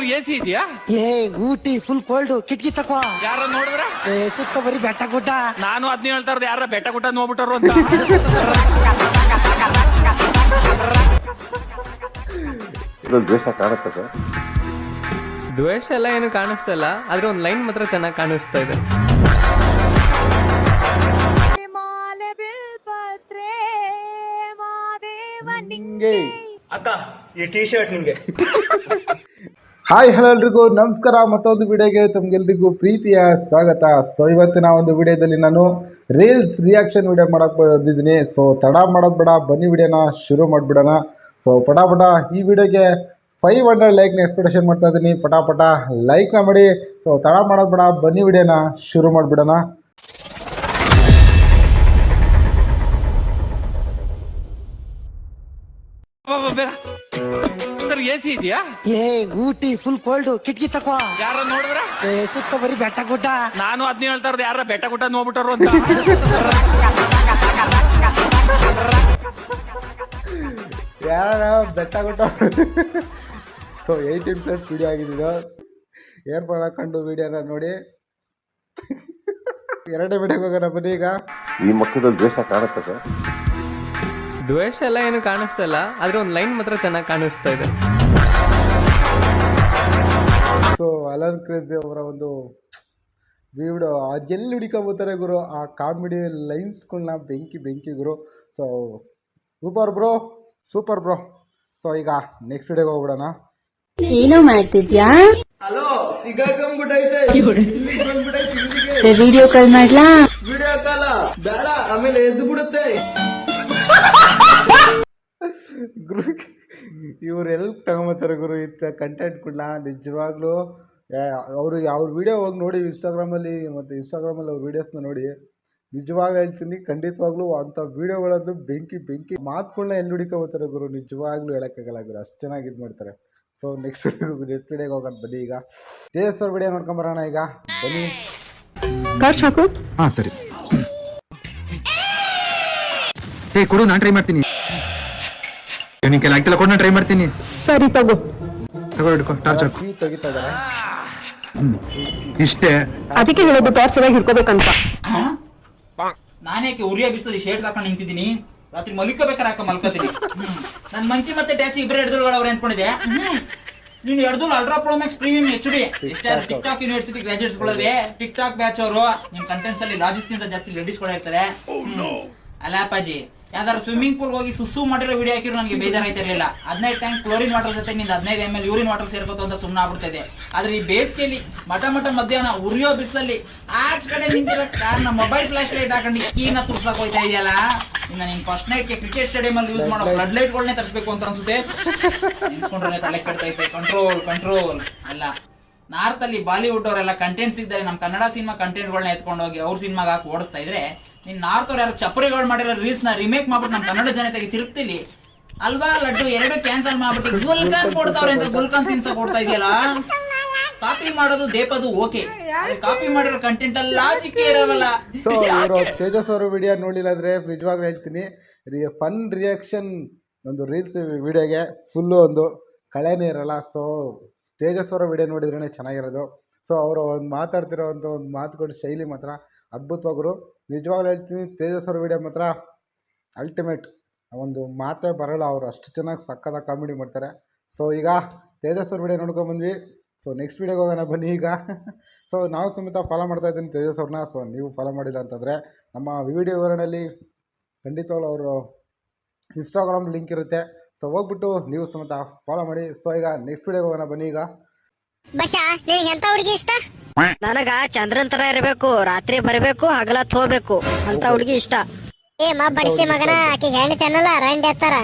Sir A C ಇದೆಯಾ? ಏ Ooty full cold ಕಿಟಕಿ ತಕೋ ಯಾರ ನೋಡಿದ್ರ? ಏ, ಸುತ್ತ ಬರೀ ಬೆಟ್ಟ ಗುಡ್ಡ. ನಾನು ಅದ್ನ ಹೇಳ್ತಾ ಇರೋದು ಯಾರ ಬೆಟ್ಟ ಗುಡ್ಡ ನೋಡ್ಬಿಟ್ಟರು ಅಂತ. ದ್ವೇಷ ಕಾಣುತ್ತೆ ಸರ್. ದ್ವೇಷ ಎಲ್ಲ ಏನು ಕಾಣಿಸ್ತಾ ಇಲ್ಲ ಆದ್ರೆ ಒಂದು ಲೈನ್ ಮಾತ್ರ ಚೆನ್ನಾಗಿ ಕಾಣಿಸ್ತಾ ಇದೆ. ಮಾಲೆ ಬಿಲ್ಪತ್ರೆ ಮಾದೇವ ನಿಂಗೆ. ಅಕ್ಕ ಈ ಟಿ ಶರ್ಟ್ ನಿಮ್ಗೆ. ಹಾಯ್, ಹಲೋ ಎಲ್ರಿಗೂ. ನಮಸ್ಕಾರ. ಮತ್ತೊಂದು ವಿಡಿಯೋಗೆ ತಮ್ಗೆಲ್ರಿಗೂ ಪ್ರೀತಿಯ ಸ್ವಾಗತ. ಸೊ ಇವತ್ತಿನ ಒಂದು ವಿಡಿಯೋದಲ್ಲಿ ನಾನು ರೀಲ್ಸ್ ರಿಯಾಕ್ಷನ್ ವಿಡಿಯೋ ಮಾಡಕ್ಕೆ ಬಂದಿದ್ದೀನಿ. ಸೊ ತಡ ಮಾಡೋದು ಬೇಡ, ಬನ್ನಿ ವಿಡಿಯೋನ ಶುರು ಮಾಡಿಬಿಡೋಣ. ಸೊ ಪಟ ಪಟ ಈ ವಿಡಿಯೋಗೆ ಫೈವ್ ಹಂಡ್ರೆಡ್ ಲೈಕ್ನ ಎಕ್ಸ್ಪೆಕ್ಟೇಷನ್ ಮಾಡ್ತಾ ಇದ್ದೀನಿ. ಪಟಾಪಟ ಪಟ ಲೈಕ್ನ ಮಾಡಿ. ಸೊ ತಡ ಮಾಡೋದು ಬೇಡ, ಬನ್ನಿ ವಿಡಿಯೋನ ಶುರು ಮಾಡಿಬಿಡೋಣ. ಎ ಸಿ ಇದೆಯಾ? ಏ ಊಟಿ ಫುಲ್ ಕೋಲ್ಡ್ ಕಿಟಕಿ ತಕೋ. ಯಾರ ನೋಡಿದ್ರೆ? ಏ, ಸುತ್ತ ಬರೀ ಬೆಟ್ಟ ಗುಡ್ಡ. ನಾನು ಅದ್ನ ಹೇಳ್ತಾ ಇರೋದು ಯಾರ ಬೆಟ್ಟ ಗುಡ್ಡ ನೋಡ್ಬಿಟ್ಟರು ಅಂತ. ಯಾರ ಬೆಟ್ಟ ಗುಡ್ಡ? ಸೊ ಏಯ್ಟೀನ್ ಪ್ಲಸ್ ವಿಡಿಯೋ ಆಗಿದ್ದು. ಏರ್ಫೋನ್ ಹಾಕೊಂಡು ವಿಡಿಯೋನ ನೋಡಿ. ಎರಡೇ ಬಿಡಕ್ಕೆ ಹೋಗೋಣ ಬನ್ನಿ ಈಗ. ಈ ಮಕ್ಕಳ ದ್ವೇಷ ಕಾಣುತ್ತೆ ಸರ್. ದ್ವೇಷ ಎಲ್ಲ ಏನು ಕಾಣಿಸ್ತಾ ಇಲ್ಲ ಆದ್ರೆ ಒಂದು ಲೈನ್ ಮಾತ್ರ ಚೆನ್ನಾಗಿ ಕಾಣಿಸ್ತಾ ಇದೆ. ಸೊ ಅಲನ್ ಕ್ರೇಜಿ ಅವರ ಒಂದು ವಿಡಿಯೋ ಅದು ಎಲ್ಲಿ ಹುಡುಕೊಂಬೋತಾರೆ ಗುರು? ಆ ಕಾಮಿಡಿ ಲೈನ್ಸ್ಗಳನ್ನ ಬೆಂಕಿ ಬೆಂಕಿ ಗುರು. So super bro super bro so ಈಗ ನೆಕ್ಸ್ಟ್ ವಿಡಿಯೋಗೆ ಹೋಗ್ಬಿಡೋಣ. ಏನು ಮಾಡ್ತಿದ್ಯಾ? ಹಲೋ ಸಿಗಾಕೊಂಡ್ಬಿಟ್ಟೈತೆ. ವಿಡಿಯೋ ಕಾಲ್ ಮಾಡ್ಲಾ? ವಿಡಿಯೋ ಕಾಲ ಬೇಡ ಆಮೇಲೆ ಎದ್ದು ಬಿಡುತ್ತೆ ಗುರು ಇವ್ರು ಎಲ್ಲಿ ತಗೊಂಬತ್ತಾರೆ ಗುರು ಇಂಥ ಕಂಟೆಂಟ್ ಕೊಡ್ಲಾ? ನಿಜವಾಗ್ಲೂ ಅವರು ಅವ್ರ ವಿಡಿಯೋ ಹೋಗಿ ನೋಡಿ ಇನ್ಸ್ಟಾಗ್ರಾಮಲ್ಲಿ ಮತ್ತು ಇನ್ಸ್ಟಾಗ್ರಾಮಲ್ಲಿ ಅವ್ರ ವೀಡಿಯೋಸ್ನ ನೋಡಿ. ನಿಜವಾಗ್ಲೂ ಹೇಳ್ತೀನಿ ಖಂಡಿತವಾಗ್ಲೂ ಅಂಥ ವೀಡಿಯೋಗಳದ್ದು ಬೆಂಕಿ ಬೆಂಕಿ ಮಾತುಗಳನ್ನ ಎಲ್ಲಿ ಹುಡುಕೊಂಬತ್ತಾರೆ ಗುರು? ನಿಜವಾಗ್ಲೂ ಹೇಳೋಕ್ಕಾಗಲ್ಲ ಗುರು ಅಷ್ಟು ಚೆನ್ನಾಗಿ ಇದು ಮಾಡ್ತಾರೆ. ಸೊ ನೆಕ್ಸ್ಟ್ ವಿಡಿಯೋ ನೆಕ್ಸ್ಟ್ ವೀಡಿಯೋಗೆ ಹೋಗೋಣ ಬನ್ನಿ ಈಗ. ತೇಜಸ್ವರ ವೀಡಿಯೋ ನೋಡ್ಕೊಂಬರೋಣ ಈಗ. ಬನ್ನಿ. ಹಾಂ ಸರಿ. ಏ ಕೊಡು ನಾನು ಟ್ರೈ ಮಾಡ್ತೀನಿ. ನಿನ್ ಕೆಲ ಆಗ್ತಿಲ್ಲ ಕೊಡು ಟ್ರೈ ಮಾಡ್ತೀನಿ. ಸರಿ ತಗೋ. ತಗೋ ಹಿಡ್ಕೊ ಟಾರ್ಚ್ ಹಾಕು. ತೆಗಿತಾ ಇದ್ದಾರೆ ಇಷ್ಟೇ. ಅದಕ್ಕೆ ಹೇಳೋದು ಟಾರ್ಚ್ ಆಗಿ ಹಿಡ್ಕೋಬೇಕಂತ. ನಾನೇಕೆ ಉರಿಯ ಬಿಸಿಲಲ್ಲಿ ಶೇಡ್ ಹಾಕೊಂಡು ನಿಂತಿದ್ದೀನಿ? ರಾತ್ರಿ ಮಲ್ಕೋಬೇಕಾರೆ ಹಾಕ ಮಲ್ಕೋತೀನಿ. ಹ್ಮ್. ನನ್ ಮಂಕಿ ಮತ್ತೆ ಟ್ಯಾಚ್ ಇಬ್ರೆ ಎಡ್ದುಗಳು ಅವ್ರು ಅನ್ಕೊಂಡಿದೆ ನೀನು ಎರಡು ultra pro max premium H D TikTok university graduates ಗಳವೇ TikTok batch ಅವರು ನಿಮ್ ಕಂಟೆಂಟ್ಸ್ ಅಲ್ಲಿ ಲಾಜಿಕ್ಸ್ ಜಾಸ್ತಿ ಲೇಡೀಸ್ ಕೂಡ ಇರ್ತಾರೆ. ಹ್ಮ್. ಅಲ್ಲ ಅಪ್ಪಾಜಿ ಯಾವ್ದಾದ್ರು ಸ್ವಿಮ್ಮಿಂಗ್ ಪೂಲ್ ಹೋಗಿ ಸುಸು ಮಾಡಿರೋ ವಿಡಿಯೋ ಹಾಕಿರೋ ನನಗೆ ಬೇಜಾರಾಯ್ತಿರ್ಲಿಲ್ಲ ಹದಿನೈದು ಟ್ಯಾಂಕ್ ಕ್ಲೋರಿನ್ ವಾಟರ್ ಜೊತೆ ನಿಂದ ಹದಿನೈದು ಎಂ ಎಲ್ ಯೂರಿನ್ ವಾಟರ್ ಸೇರ್ಕೋತು ಅಂತ ಸುಮ್ಮನೆ ಆಗ್ಬಿಡ್ತಿದೆ ಆದ್ರೆ ಈ ಬೇಸಿಗೆಯಲ್ಲಿ ಮಠ ಮಠ ಮಧ್ಯಾಹ್ನ ಉರಿಯೋ ಬಿಸಿಲಲ್ಲಿ ಆಚ್ ಕಡೆ ನಿಂತಿರೋ ಕಾರಣ ಮೊಬೈಲ್ ಫ್ಲಾಶ್ ಲೈಟ್ ಹಾಕೊಂಡು ಕೀನ ತುರ್ಸಕ್ ಹೋಯ್ತಾ ಇದೆಯಲ್ಲ? ಇನ್ನ ನೀನ್ ಫಸ್ಟ್ ನೈಟ್ಗೆ ಕ್ರಿಕೆಟ್ ಸ್ಟೇಡಿಯಂ ಅಲ್ಲಿ ಯೂಸ್ ಮಾಡೋ ಫ್ಲಡ್ ಲೈಟ್ ಗಳನ್ನೇ ತರಿಸಬೇಕು ಅಂತ ಅನ್ಸುತ್ತೆ. ತಲೆ ಕೆಡ್ತೈತೆ ಕಂಟ್ರೋಲ್ ಕಂಟ್ರೋಲ್ ಅಲ್ಲ. ನಾರ್ತ್ ಅಲ್ಲಿ ಬಾಲಿವುಡ್ ಅವರೆಲ್ಲ ಕಂಟೆಂಟ್ ಸಿಗ್ತಾರೆ, ನಮ್ ಕನ್ನಡ ಸಿನಿಮಾ ಕಂಟೆಂಟ್ ಗಳನ್ನ ಎತ್ಕೊಂಡು ಹೋಗಿ ಅವ್ರ ಸಿನಿಮಾಗ ಹಾಕಿ ಓಡಿಸ್ತಾ ಇದ್ರೆ, ನಿನ್ ನಾರ್ತ್ ಅವ್ರ ಯಾರು ಚಪ್ಪರಿಗಳು ಮಾಡಿರೋ ರೀಲ್ಸ್ನ ರಿಮೇಕ್ ಮಾಡ್ಬಿಟ್ಟು ನಮ್ ಕನ್ನಡ ಜನತೆಗೆ ತಿರುಗ್ತಿಲಿ ಅಲ್ವಾ, ಲಡ್ಡು ಎರಡು ಕ್ಯಾನ್ಸಲ್ ಮಾಡ್ಬಿಟ್ಟು ಗುಲ್ಕನ್ ಕೊಡ್ತಾವ್ರೆ ಅಂತ ಗುಲ್ಕನ್ ತಿನ್ಸ ಕೊಡ್ತಾ ಇದೆಯಲ್ಲ? ಕಾಪಿ ಮಾಡೋದು, ದೇಪದು ಓಕೆ ಕಾಪಿ ಮಾಡಿರೋ ಕಂಟೆಂಟ್ ಅಲ್ಲಿ ಲಾಜಿಕ್ ಇರಲ್ಲ. ಸೊ ಇವರು ತೇಜಸ್ ಅವರು ವಿಡಿಯೋ ನೋಡಿಲ್ಲ ಅಂದ್ರೆ ನಿಜವಾಗ್ಲೂ ಹೇಳ್ತೀನಿ ಫನ್ ರಿಯಾಕ್ಷನ್ ಒಂದು ರೀಲ್ಸ್ ವಿಡಿಯೋಗೆ ಫುಲ್ಲು ಒಂದು ಕಳೆನೇ ಇರಲ್ಲ. ಸೊ ತೇಜಸ್ ಅವರ ವಿಡಿಯೋ ನೋಡಿದ್ರೇ ಚೆನ್ನಾಗಿರೋದು. ಸೊ ಅವರು ಒಂದು ಮಾತಾಡ್ತಿರೋವಂಥ ಒಂದು ಮಾತುಗಳ, ಶೈಲಿ ಮಾತ್ರ ಅದ್ಭುತವಾಗರು ನಿಜವಾಗ್ಲೂ ಹೇಳ್ತೀನಿ ತೇಜಸ್ ಅವ್ರ ವಿಡಿಯೋ ಮಾತ್ರ ಅಲ್ಟಿಮೇಟ್ ಒಂದು ಮಾತೇ ಬರಲ್ಲ ಅವರು. ಅಷ್ಟು ಚೆನ್ನಾಗಿ ಸಕ್ಕದ ಕಾಮಿಡಿ ಮಾಡ್ತಾರೆ. ಸೊ ಈಗ ತೇಜಸ್ ಅವ್ರ ವಿಡಿಯೋ ನೋಡ್ಕೊಂಬಂದ್ವಿ ಸೊ ನೆಕ್ಸ್ಟ್ ವೀಡಿಯೋಗೆ ಹೋಗೋಣ ಬನ್ನಿ ಈಗ. ಸೊ ನಾವು ಸಮೇತ ಫಾಲೋ ಮಾಡ್ತಾ ಇದ್ದೀನಿ ತೇಜಸ್ ಅವ್ರನ್ನ. ಸೊ ನೀವು ಫಾಲೋ ಮಾಡಿಲ್ಲ ಅಂತಂದರೆ ನಮ್ಮ ವಿಡಿಯೋ ವಿವರಣೆಯಲ್ಲಿ ಖಂಡಿತವಾಗ್ಲೂ ಅವರು ಇನ್ಸ್ಟಾಗ್ರಾಮ್ ಲಿಂಕ್ ಇರುತ್ತೆ. ಸೊ ಹೋಗ್ಬಿಟ್ಟು ನೀವು ಸಮೇತ ಫಾಲೋ ಮಾಡಿ. ಸೊ ಈಗ ನೆಕ್ಸ್ಟ್ ವಿಡಿಯೋಗೆ ಹೋಗೋಣ ಬನ್ನಿ ಈಗ. ಬಶಾ ನಿನಗೆ ಎಂತ ಹುಡುಗಿ ಇಷ್ಟ? ನನಗ ಚಂದ್ರನ್ ತರ ಇರಬೇಕು ರಾತ್ರಿ ಬರಬೇಕು ಹಗಲತ್ ಹೋಗ್ಬೇಕು. ಅಂತ ಹುಡುಗಿ ಇಷ್ಟ. ಏ ಮಾ ಬಡಿಸಿ ಮಗನ ಆಕೆ ಹೆಣ್ತಿ ಅನ್ನಲ್ಲ ರಂಡಿ ಎತ್ತಾರ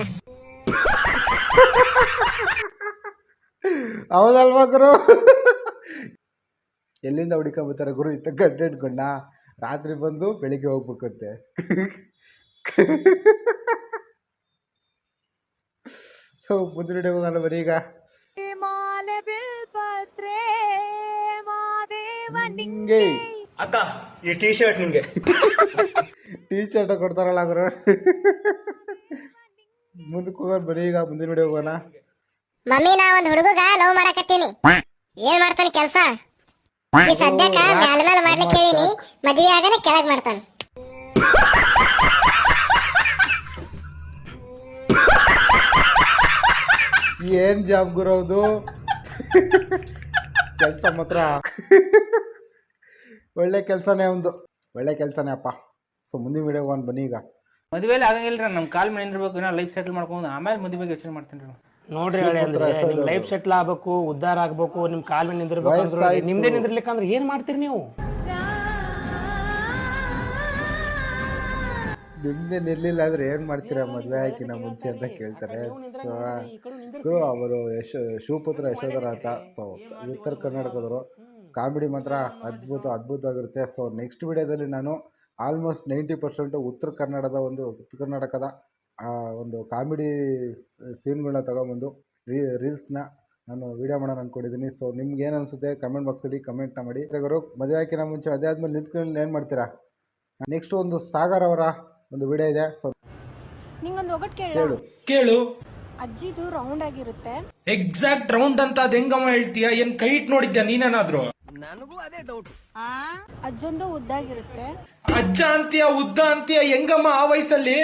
ಹೌದಲ್ವಾ ಗುರು? ಎಲ್ಲಿಂದ ಹುಡುಕೊಂಬತ್ತಾರೆ ಗುರು? ಇತ್ತ ಕಂಟೆಂಟ್ಗಳನ್ನ ರಾತ್ರಿ ಬಂದು ಬೆಳಿಗ್ಗೆ ಹೋಗ್ಬೇಕಂತೆ ಸೊ ಮುಂದಿನ ವಿಡಿಯೋ ಬರೀಗ ಬರೀ ಈಗ ಮಾಲೆ ಬಿಲ್ಪತ್ರೆ ಮಾದೇವ ನಿಂಗೆ. ಅಕ್ಕ ಈ ಟೀ ಶರ್ಟ್ ನಿಂಗೆ. ಟೀ ಶರ್ಟ್ ಕೊಡ್ತಾರಲ್ಲ ಗುರು. ಮುಂದಕ್ಕೆ ಹೋಗೋಣ ಬರೀ ಈಗ ಮುಂದಿನ ವಿಡಿಯೋ ಹೋಗೋಣ. ಮಮ್ಮಿ ನಾ ಒಂದು ಹುಡುಗಗ ಲವ್ ಮಾಡಕತ್ತೀನಿ. ಏನ್ ಮಾಡ್ತಾನೆ ಕೆಲಸ? ಈ ಸದ್ಯಕ್ಕ ಮ್ಯಾಲ ಮ್ಯಾಲ ಮಾಡ್ಲಿಕ್ಕೆ ಹೇಳಿನಿ. ಮದ್ವೆ ಆಗನೆ ಕೆಳಗ್ ಮಾಡ್ತಾನ. ಏನ್ ಜಾಬ್ ಗುರೋದು ಕೆಲಸ ಮಾತ್ರ. ಒಳ್ಳೆ ಕೆಲಸನೇ ಒಂದು. ಒಳ್ಳೆ ಕೆಲಸನೇ ಅಪ್ಪ. ಸೊ ಮುಂದಿನ ವಿಡಿಯೋ ಒಂದು ಬನ್ನಿ ಈಗ. ಮದುವೆಲಿ ಆಗಂಗಿಲ್ಲ ನಮ್ ಕಾಲ್ ಮೇಲೆ ನಿಂದಿರ್ಬೇಕು ಇನ್ನೂ ಲೈಫ್ ಸೆಟಲ್ ಮಾಡ್ಕೊಂಡು ಆಮೇಲೆ ಮದುವೆಗೆ ಯೋಚನೆ ಮಾಡ್ತೀನಿ ರೀ ನೋಡ್ರಿ ಹೇಳಿ ಅಂದ್ರೆ ನಿಮ್ ಲೈಫ್ ಸೆಟ್ಲ್ ಆಗ್ಬೇಕು ಉದ್ದಾರ ಆಗ್ಬೇಕು ನಿಮ್ ಕಾಲ್ ಮೇಲೆ ನಿಂದಿರ್ಬೇಕು ಅಂದ್ರೆ ವಯಸ್ಸಾಯ್ತು. ನಿಮ್ದೇ ನಿಂದಿರ್ಲಿಕ್ಕೆ ಅಂದ್ರೆ ಏನ್ ಮಾಡ್ತೀರಿ ನೀವು? ನಿಮ್ದೆ ನಿಲ್ಲಿಲ್ಲ ಅಂದ್ರೆ ಏನ್ ಮಾಡ್ತೀರಾ? ಮದ್ವೆ ಆಯ್ಕಿನ ಮುಂಚೆ ಅಂತ ಕೇಳ್ತಾರೆ. ಸೊ ಅವರು ಯಶ, ಶಿವಪುತ್ರ ಯಶೋಧರ ಅಂತ. ಸೊ ಉತ್ತರ ಕರ್ನಾಟಕದವರು. ಕಾಮಿಡಿ ಮಾತ್ರ ಅದ್ಭುತ, ಅದ್ಭುತವಾಗಿರುತ್ತೆ. ಸೊ ನೆಕ್ಸ್ಟ್ ವಿಡಿಯೋದಲ್ಲಿ ನಾನು ಆಲ್ಮೋಸ್ಟ್ ನೈಂಟಿ ಪರ್ಸೆಂಟು ಉತ್ತರ ಕನ್ನಡದ ಒಂದು, ಉತ್ತರ ಕರ್ನಾಟಕದ ಒಂದು ಕಾಮಿಡಿ ಸೀನ್ಗಳನ್ನ ತಗೊಂಬಂದು, ರೀ, ರೀಲ್ಸ್ನ ನಾನು ವಿಡಿಯೋ ಮಾಡೋಣ ಅಂದ್ಕೊಂಡಿದ್ದೀನಿ ಸೊ ನಿಮ್ಗೆ ಏನು ಅನಿಸುತ್ತೆ? ಕಮೆಂಟ್ ಬಾಕ್ಸಲ್ಲಿ ಕಮೆಂಟ್ನ ಮಾಡಿ. ಮದುವೆ ಹಾಕಿನ ಮುಂಚೆ ಅದೇ ಆದ್ಮೇಲೆ ನಿಂತ್ಕೊಂಡು ಏನು ಮಾಡ್ತೀರಾ? ನೆಕ್ಸ್ಟ್ ಒಂದು ಸಾಗರ್ ಅವರ ಒಂದು ವಿಡಿಯೋ ಇದೆ. ನಿಂಗೊಂದು ಒಗಟ್ ಕೇಳು. ಕೇಳು. ಅಜ್ಜಿದು ರೌಂಡ್ ಆಗಿರುತ್ತೆ. ಎಕ್ಸಾಕ್ಟ್ ರೌಂಡ್ ಅಂತ ಅದ್ ಹೆಂಗಮ್ಮ ಹೇಳ್ತೀಯ? ಏನ್ ಕೈ ಇಟ್ ನೋಡಿದ್ಯಾ ನೀನೇನಾದ್ರು? ಅಜ್ಜೊಂದು ಉದ್ದಾಗಿರುತ್ತೆ. ಅಜ್ಜ ಅಂತೀಯ ಉದ್ದ ಅಂತೀಯ ಹೆಂಗಮ್ಮ ಆ ವಯಸ್ಸಲ್ಲಿ?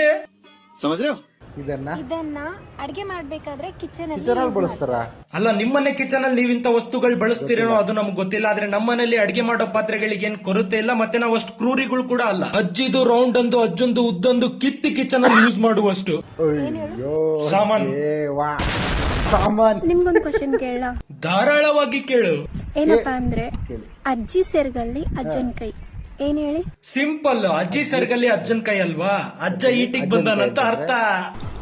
ಇದನ್ನ? ಇದನ್ನ ಅಡಿಗೆ ಮಾಡ್ಬೇಕಾದ್ರೆ ಕಿಚನ್ ಕಿಚನ್ ಅಲ್ಲಿ ಬಳಸ್ತಾರ? ಅಲ್ಲ ನಿಮ್ಮನೆ ಕಿಚನ್ ಅಲ್ಲಿ ನೀವಿಂತ ವಸ್ತುಗಳು ಬಳಸ್ತೀರೇನೋ ಅದು ನಮ್ಗೆ ಗೊತ್ತಿಲ್ಲ. ಆದ್ರೆ ನಮ್ಮನೆಯಲ್ಲಿ ಅಡಿಗೆ ಮಾಡೋ ಪಾತ್ರೆಗಳಿಗೆ ಏನ್ ಕೊರತೆ ಇಲ್ಲ ಮತ್ತೆ ನಾವು ಅಷ್ಟು ಕ್ರೂರಿಗಳು ಕೂಡ ಅಲ್ಲ. ಅಜ್ಜಿದು ರೌಂಡ್ ಅಂದು ಅಜ್ಜೊಂದು ಉದ್ದೊಂದು ಕಿತ್ತಿ ಕಿಚನ್ ಅಲ್ಲಿ ಯೂಸ್ ಮಾಡುವಷ್ಟು. ಅಯ್ಯೋ ಸಾಮಾನ್. ದೇವಾ ಸಾಮಾನ್. ನಿಮ್ಗೊಂದು ಕ್ವಶನ್ ಕೇಳ ಧಾರಾಳವಾಗಿ ಕೇಳು. ಏನಪ್ಪಾ ಅಂದ್ರೆ ಅಜ್ಜಿ ಸೆರ್ಗಲ್ಲಿ ಅಜ್ಜನ್ ಕೈ. ಏನ್ ಹೇಳಿ? ಸಿಂಪಲ್ ಅಜ್ಜಿ ಸರ್ಗಲ್ಲಿ ಅಜ್ಜನ್ ಕೈ ಅಲ್ವಾ? ಅಜ್ಜ ಈಟಿಗೆ ಬಂದಾನಂತ ಅರ್ಥ.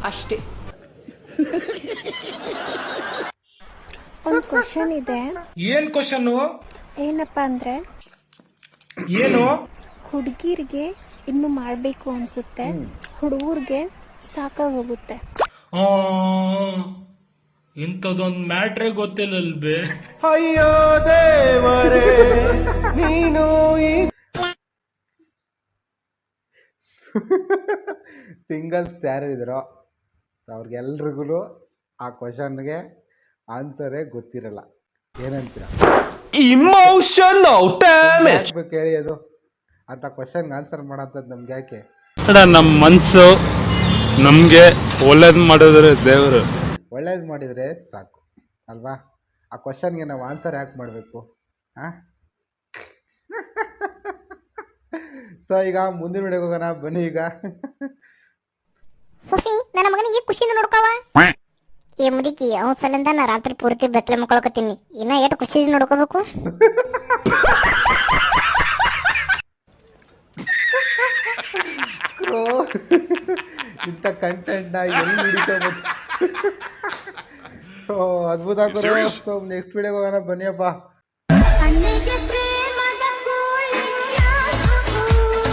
ಅಷ್ಟೇ. ಒಂದ್ ಕ್ವಶನ್ ಇದೆ. ಏನ್ ಕ್ವಶನ್ ಏನಪ್ಪಾ ಅಂದ್ರೆ ಏನು? ಹುಡುಗಿರ್ಗೆ ಇನ್ನು ಮಾಡ್ಬೇಕು ಅನ್ಸುತ್ತೆ. ಹುಡುಗರ್ಗೆ ಸಾಕಾಗೋಗುತ್ತೆ ಆ, ಇಂಥದೊಂದ್ ಮ್ಯಾಟ್ರೇ ಗೊತ್ತಿಲ್ಲಲ್ಬೇ ಅಯ್ಯೋ ದೇವರೇ ನೀನು ಸಿಂಗಲ್ಸ್ ಯಾರು ಇದ್ರೋ. ಅವ್ರಿಗೆಲ್ರಿಗೂ ಆ ಕ್ವಶನ್ಗೆ ಆನ್ಸರೇ ಗೊತ್ತಿರಲ್ಲ. ಏನಂತೀರ? ಇಮೋಷನಲ್ ಡ್ಯಾಮೇಜ್ ಯಾಕೆ ಹೇಳಿ ಅದು? ಅಂತ ಕ್ವಶನ್ಗೆ ಆನ್ಸರ್ ಮಾಡೋಂಥದ್ದು ನಮ್ಗೆ ಯಾಕೆ? ನಮ್ಮ ಮನಸ್ಸು ನಮಗೆ ಒಳ್ಳೇದು ಮಾಡಿದ್ರೆ ದೇವರು. ಒಳ್ಳೇದು ಮಾಡಿದರೆ ಸಾಕು ಅಲ್ವಾ? ಆ ಕ್ವಶನ್ಗೆ ನಾವು ಆನ್ಸರ್ ಯಾಕೆ ಮಾಡಬೇಕು? ಹಾಂ ಸೊ ಈಗ ಮುಂದಿನ ವಿಡಿಯೋಗೆ ಹೋಗೋಣ. ಬನ್ನಿ ಈಗ. ಸುಸಿ ನನ್ನ ಮಗನಿಗೆ ಖುಷಿಯಿಂದ ನೋಡ್ಕವ. ಏ ಮುದುಕಿ ಅವನ ಸಲಿಂದ ನಾ ರಾತ್ರಿ ಪೂರ್ತಿ ಬೆತ್ತಲೆ ಮಕ್ಕೊಳಕತ್ತೀನಿ ಇನ್ನ ಎಷ್ಟು ಖುಷಿ ನೋಡ್ಕೋಬೇಕು? ಕ್ರೋ ಇಂಥ ಕಂಟೆಂಟ್ನ ಎಲ್ಲಿ ಹಿಡಿಕೋಬೋದು ಸೊ ಅದ್ಭುತ ಗುರು. ಸೊ ನೆಕ್ಸ್ಟ್ ವಿಡಿಯೋಗೆ ಹೋಗೋಣ. ಬನ್ನಿಯಪ್ಪ.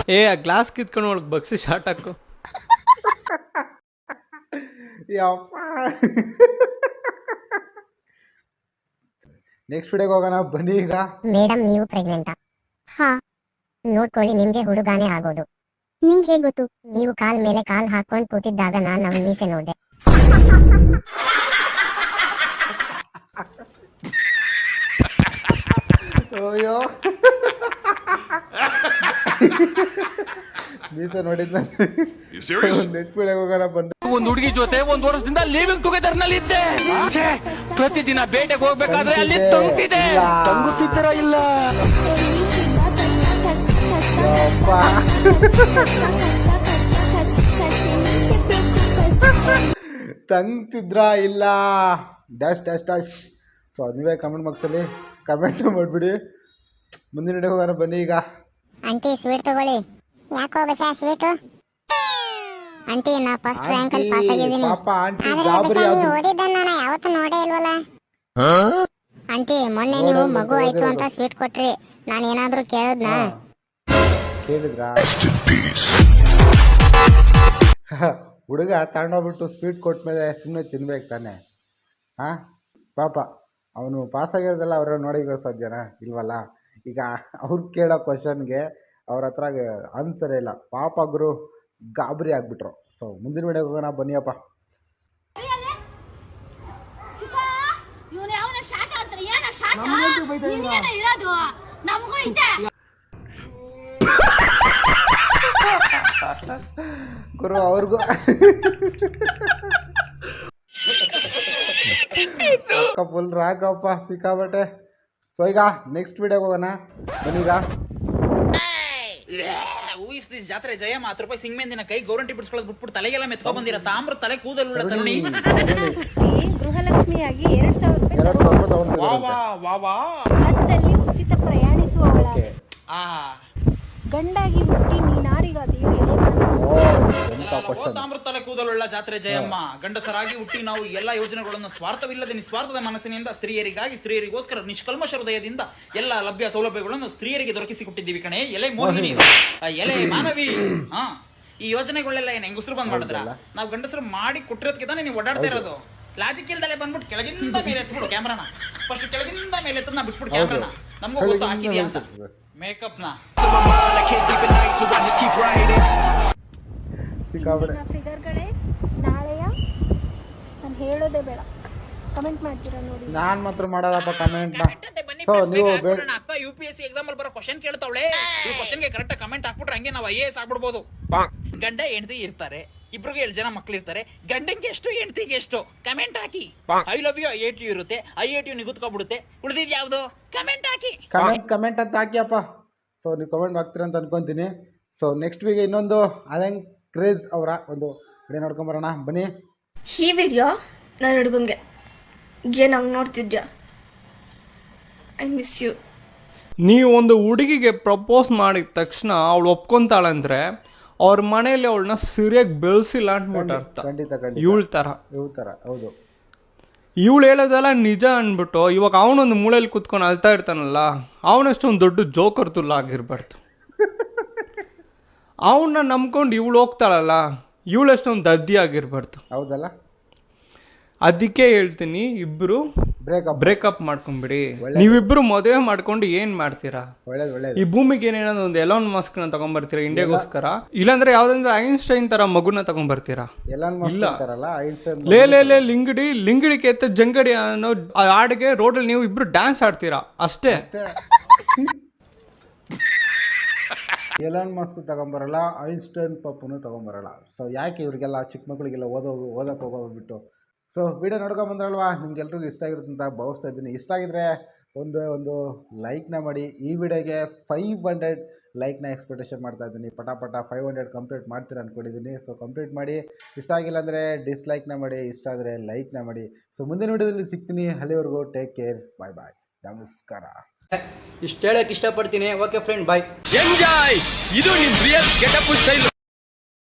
ಏ ಆ ಗ್ಲಾಸ್ ಕಿತ್ಕೊಂಡು ಒಳಗೆ ಬಗ್ಸಿ ಶಾರ್ಟ್ ಹಾಕು. ಯಪ್ಪ. ನೆಕ್ಸ್ಟ್ ವಿಡಿಯೋಗೆ ಹೋಗೋಣ ಬನ್ನಿ ಈಗ. ಮೇಡಮ್ ನೀವು ಪ್ರೆಗ್ನೆಂಟಾ ಹಾ. ನೋಡ್ಕೊಳ್ಳಿ ನಿಮ್ಗೆ ಹುಡುಗಾನೇ ಆಗೋದು. ನಿಂಗೆ ಹೇಗೆ ಗೊತ್ತು? ನೀವು ಕಾಲ್ ಮೇಲೆ ಕಾಲ್ ಹಾಕೊಂಡು ಕೂತಿದ್ದಾಗ ನಾನು ನಮ್ಮ ಮೀಸೆ ನೋಡಿದೆ. ಅಯ್ಯೋ. ಮೀಸ ವಿಡಿಯೋಗೆ ಹೋಗೋಣ ಬನ್ನಿ ಒಂದು ಹುಡುಗಿ ಜೊತೆ ಒಂದ್ ವರ್ಷದಿಂದ ಲಿವಿಂಗ್ ಟುಗೆದರ್ನಲ್ಲಿ ಇದ್ದೆ. ಪ್ರತಿದಿನ ಬೇಟೆಗೆ ಹೋಗ್ಬೇಕಾದ್ರೆ ಅಲ್ಲಿ ತಂಗುತ್ತಿದೆ ತಂಗುತ್ತಿದ್ದರ ಇಲ್ಲ. ತಂಗ್ತಿದ್ರ ತಂಗ್ತಿದ್ರಾ ಇಲ್ಲ? ಡ್ಯಾಶ್ ಡ್ಯಾಶ್ ಡ್ಯಾಶ್ ಸೊ ನೀವೇ ಕಮೆಂಟ್ ಬಾಕ್ಸಲ್ಲಿ ಕಮೆಂಟ್ ಮಾಡಿಬಿಡಿ. ಮುಂದಿನ ಹೋಗೋಣ ಬನ್ನಿ ಈಗ. ಆಂಟಿ ಸ್ವೀಟ್ ತಗೊಳ್ಳಿ. ಯಾಕೋ ಬಸ ಸ್ವೀಟ್ ಆಂಟಿ ನಾ ಫಸ್ಟ್ ರ್ಯಾಂಕ್ ಅಲ್ಲಿ ಪಾಸ್ ಆಗಿದ್ದೀನಿ. ಪಾಪ ಆಂಟಿ ಆದ್ರೆ ಗಾಬರಿ ಬಸ ನೀವು ಆದ್ರು. ಓದಿದ್ದನ್ನ ನಾನು ಯಾವತ್ತೂ ನೋಡೇ ಇಲ್ವಲ್ಲ? ಆಂಟಿ ಮೊನ್ನೆ ನೀವು ಮಗು ಆಯ್ತು ಅಂತ ಸ್ವೀಟ್ ಕೊಟ್ರಿ. ನಾನು ಏನಾದ್ರೂ ಕೇಳದ್ನಾ? ಕೇಳಿದ್ರಾ? ಹುಡುಗ ತಗೊಂಡೋಗ್ಬಿಟ್ಟು ಸ್ವೀಟ್ ಕೊಟ್ಮೇಲೆ ಸುಮ್ಮನೆ ತಿನ್ಬೇಕು ತಾನೆ. ಹಾ? ಪಾಪ ಅವನು ಪಾಸ್ ಆಗಿರೋದೆಲ್ಲ ಅವ್ರ ನೋಡಿರೋ ಸಾಧ್ಯನಾ? ಇಲ್ವಲ್ಲ? ಈಗ ಅವ್ರು ಕೇಳೋ ಕ್ವಶನ್ಗೆ ಅವ್ರ ಹತ್ರ ಆನ್ಸರ್ ಇಲ್ಲ. ಪಾಪ ಗುರು ಗಾಬರಿ ಆಗ್ಬಿಟ್ರು. ಸೊ ಮುಂದಿನ ವಿಡಿಯೋಗೆ ಹೋಗೋಣ ಬನ್ನಿಯಪ್ಪ. ಇರೋದು? ನಮಗೂ ಇದೆ. ಗುರು ಅವ್ರಿಗೂ. ಫುಲ್ ರಾಕಪ್ಪ ಸಿಕ್ಕಾಬಟ್ಟೆ ಸೊ ಈಗ ನೆಕ್ಸ್ಟ್ ವಿಡಿಯೋಗೆ ಹೋಗೋಣ. ಬನ್ನೀಗ ಊಹಿಸ್ ದಿಸ್ ಜಾತ್ರೆ ಜಯ ಹತ್ತು ರೂಪಾಯಿ ಸಿಂಗ್ಮೇಂದಿನ ಕೈ ಗೌರಂಟಿ ಬಿಡಿಸ್ಕೊಳ್ಳೋದು ಬಿಟ್ಬಿಟ್ಟು ತಲೆಗೆಲ್ಲ ಮೆತ್ಕೊ ಬಂದಿರ ತಾಮ್ರ ತಲೆ ಕೂದಲು ತರುಣಿ. ಗೃಹಲಕ್ಷ್ಮಿಯಾಗಿ ಎರಡ್ ಸಾವಿರ ರೂಪಾಯಿ ಎರಡು ಸಾವಿರ ರೂಪಾಯಿ ವಾ ವಾ ವಾ ವಾ. ಬಸ್ಸಲ್ಲಿ ಉಚಿತ ಆ. ಗಂಡಾಗಿ ಹುಟ್ಟಿ ನೀನಾರಿಗಾದ ಎಲೆ ಓ. ಎಂತ ಕ್ವಶನ್ ತಾಮ್ರ ತಲೆ ಕೂದಲುಳ್ಳ ಜಾತ್ರೆ ಜಯಮ್ಮ. ಗಂಡಸರಾಗಿ ಹುಟ್ಟಿ ನಾವು ಎಲ್ಲಾ ಯೋಜನೆಗಳನ್ನು ಸ್ವಾರ್ಥವಿಲ್ಲದೆ ನಿಸ್ವಾರ್ಥದ ಮನಸ್ಸಿನಿಂದ ಸ್ತ್ರೀಯರಿಗಾಗಿ ಸ್ತ್ರೀಯರಿಗೋಸ್ಕರ ನಿಷ್ಕಲ್ಮಶ ಹೃದಯದಿಂದ ಎಲ್ಲ ಲಭ್ಯ ಸೌಲಭ್ಯಗಳನ್ನು ಸ್ತ್ರೀಯರಿಗೆ ದೊರಕಿಸಿಕೊಟ್ಟಿದ್ದೀವಿ ಕಣೆ. ಎಲೆ ಮೋಹಿನಿ. ಎಲೆ ಮಾನವಿ. ಹಾ. ಈ ಯೋಜನೆಗಳೆಲ್ಲ ಏನ್ ಹೆಂಗಸರು ಬಂದ್ ಮಾಡಿದ್ರ ನಾವು ಗಂಡಸರು ಮಾಡಿ ಕೊಟ್ಟಿರೋದಕ್ಕೆ ತಾನೇ ನೀವು ಓಡಾಡ್ತಾ ಇರೋದು. ಲಾಜಿಕ್ ಇಲ್ದಲೆ ಬಂದ್ಬಿಟ್ಟು ಕೆಳಗಿಂದ ಮೇಲೆ ಎತ್ಬಿಡು ಕ್ಯಾಮ್ರಾನ ಫಸ್ಟ್ ಕೆಳಗಿಂದ ಮೇಲೆ ಎತ್ತ ನಾ ಬಿಟ್ಬಿಡು ಕ್ಯಾಮ್ರಾನ ನಮಗೂ ಗೊತ್ತು ಹಾಕಿದ್ಯಾ ಅಂತ. ಮೇಕಪ್ನ. ಸಿಕ್ಕಾಬಿಡೆ ಫಿಗರ್ಗಳೇ ನಾಳೆಯ ನಾನು ಹೇಳೋದೇ ಬೇಡ. ಕಮೆಂಟ್ ಮಾಡ್ತೀರಾ ನೋಡಿ. ನಾನ್ ಮಾತ್ರ ಮಾಡಲ್ಲಪ್ಪ ಕಮೆಂಟ್ನ ಸೊ ನೀವು ಬೇಡ ಅಕ್ಕ U P S C exam ಅಲ್ಲಿ ಬರೋ ಕ್ವಶನ್ ಕೇಳ್ತಾವಳೆ. ಈ ಕ್ವಶನ್ಗೆ ಕರೆಕ್ಟ್ ಕಮೆಂಟ್ ಹಾಕ್ಬಿಟ್ರೆ ಹಂಗೆ ನಾವು ಐ ಎಸ್ ಆಗ್ಬಿಡ್ಬೋದು. ಗಂಡ ಹೆಂಡತಿ ಇರ್ತಾರೆ. ಇಬ್ರಿಗೆ ಏಳು ಜನ ಮಕ್ಳು ಇರ್ತಾರೆ. ಗಂಡಂಗೆ ಎಷ್ಟು ಹೆಂಡತಿಗೆ ಎಷ್ಟು? Comment hockey. I love you I T you ಇರುತ್ತೆ. ಐ ಏಟ್ ಯು ನಿಗುತ್ಕೊಬಿಡುತ್ತೆ ಉಳಿದಿದ್ ಯಾವ್ದು? ಕಮೆಂಟ್ ಹಾಕಿ. ಕಮೆಂಟ್ ಕಮೆಂಟ್ ಅಂತ ಹಾಕಿಯಪ್ಪ. ಸೊ ನೀವು ಕಮೆಂಟ್ ಹಾಕ್ತೀರ ಅಂತ ಅನ್ಕೊಂತೀನಿ. ಸೊ ನೆಕ್ಸ್ಟ್ ವೀಕ್ ಇನ್ನೊಂದು ಅಲೆಂಗ್ ಕ್ರೇಜ್ ಅವರ ಒಂದು ವಿಡಿಯೋ ನೋಡ್ಕೊಂಬರೋಣ ಬನ್ನಿ. ಈ ವಿಡಿಯೋ ನನ್ನ ಹುಡುಗಂಗೆ ಏನು ಹಂಗೆ ನೋಡ್ತಿದ್ಯಾ? ಐ ಮಿಸ್ ಯು ನೀವು ಒಂದು ಹುಡುಗಿಗೆ ಪ್ರಪೋಸ್ ಮಾಡಿದ ತಕ್ಷಣ ಅವಳು ಒಪ್ಕೊಂತಾಳಂದ್ರೆ ಅವ್ರ ಮನೆಯಲ್ಲಿ ಅವಳನ್ನ ಸರಿಯಾಗಿ ಬೆಳೆಸಿಲ್ಲ ಅಂದ್ಬಿಟ್ಟು ಅರ್ಥ. ಖಂಡಿತ ಖಂಡಿತ. ಇವಳ ತರ. ಇವ್ ಥರ ಹೌದು. ಇವಳು ಹೇಳೋದೆಲ್ಲ ನಿಜ ಅಂದ್ಬಿಟ್ಟು ಇವಾಗ ಅವನೊಂದು ಮೂಳೆಯಲ್ಲಿ ಕುತ್ಕೊಂಡು ಅಳ್ತಾ ಇರ್ತಾನಲ್ಲ ಅವನಷ್ಟೊಂದು ದೊಡ್ಡ ಜೋಕರ್ ತುಲ್ಲ ಆಗಿರ್ಬಾರ್ದು ಅವನ್ನ ನಂಬ್ಕೊಂಡು ಇವಳು ಹೋಗ್ತಾಳಲ್ಲ ಇವಳಷ್ಟೊಂದು ದದ್ದಿ ಆಗಿರ್ಬಾರ್ದು ಹೌದಲ್ಲ? ಅದಕ್ಕೆ ಹೇಳ್ತೀನಿ ಇಬ್ರು ಬ್ರೇಕಪ್ ಬ್ರೇಕಪ್ ಮಾಡ್ಕೊಂಬಿಡಿ. ನೀವಿಬ್ರು ಮದುವೆ ಮಾಡ್ಕೊಂಡು ಏನ್ ಮಾಡ್ತೀರಾ? ಈ ಭೂಮಿಗೆ ಏನೇನೋ ಒಂದು ಎಲಾನ್ ಮಾಸ್ಕ್ನ ತಗೊಂಡ್ಬರ್ತೀರಾ ಇಂಡಿಯಾಗೋಸ್ಕರ ಇಲ್ಲಾಂದ್ರೆ ಯಾವ್ದಂದ್ರೆ ಐನ್ಸ್ಟೈನ್ ತರ ಮಗುನ ತಗೊಂಡ್ಬರ್ತೀರಾ ಲೇ ಲೇ ಲೇ ಲಿಂಗಡಿ ಲಿಂಗಡಿ ಕೆತ್ತ ಜಂಗಡಿ ಅನ್ನೋ ಹಾಡಿಗೆ ರೋಡಲ್ಲಿ ನೀವು ಇಬ್ರು ಡ್ಯಾನ್ಸ್ ಆಡ್ತೀರಾ? ಅಷ್ಟೇ. ಎಲಾನ್ ಮಾಸ್ಕ್ ತಗೊಂಬರಲ್ಲ ಐನ್ಸ್ಟೈನ್ ಪಪ್ಪನು ತಗೊಂಬರಲ್ಲ. ಸೊ ಯಾಕೆ ಇವರಿಗೆಲ್ಲ ಚಿಕ್ಕ ಮಕ್ಕಳಿಗೆಲ್ಲ ಓದೋ, ಓದಕ್ಕೆ ಹೋಗೋಗ್ಬಿಟ್ಟು ಸೊ ವಿಡಿಯೋ ನೋಡ್ಕೊಂಬಂದ್ರಲ್ವಾ ನಿಮ್ಗೆಲ್ರಿಗೂ ಇಷ್ಟ ಆಗಿರುತ್ತೆ ಅಂತ ಭಾವಿಸ್ತಾ ಇದ್ದೀನಿ. ಇಷ್ಟ ಆಗಿದ್ರೆ ಒಂದು ಒಂದು ಲೈಕ್ನ ಮಾಡಿ. ಈ ವಿಡಿಯೋಗೆ ಫೈವ್ ಹಂಡ್ರೆಡ್ ಲೈಕ್ನ ಎಕ್ಸ್ಪೆಕ್ಟೇಷನ್ ಮಾಡ್ತಾ ಇದ್ದೀನಿ. ಪಟಾಪಟ ಪಟ ಫೈವ್ ಹಂಡ್ರೆಡ್ ಕಂಪ್ಲೀಟ್ ಮಾಡ್ತೀರಾ ಅಂದ್ಕೊಂಡಿದ್ದೀನಿ ಸೊ ಕಂಪ್ಲೀಟ್ ಮಾಡಿ. ಇಷ್ಟ ಆಗಿಲ್ಲ ಅಂದರೆ ಡಿಸ್ಲೈಕ್ನ ಮಾಡಿ. ಇಷ್ಟ ಆದರೆ ಲೈಕ್ನ ಮಾಡಿ. ಸೊ ಮುಂದಿನ ವಿಡಿಯೋದಲ್ಲಿ ಸಿಗ್ತೀನಿ. ಅಲ್ಲಿವರೆಗೂ ಟೇಕ್ ಕೇರ್ ಬಾಯ್ ಬಾಯ್ ನಮಸ್ಕಾರ. ಇಷ್ಟು ಹೇಳಕ್ ಇಷ್ಟಪಡ್ತೀನಿ. ಓಕೆ ಫ್ರೆಂಡ್ ಬಾಯ್ ಎಂಜಾಯ್ ಇದು ನಿಮ್ ರಿಯಲ್ ಗೆಟಪ್ ಸ್ಟೈಲ್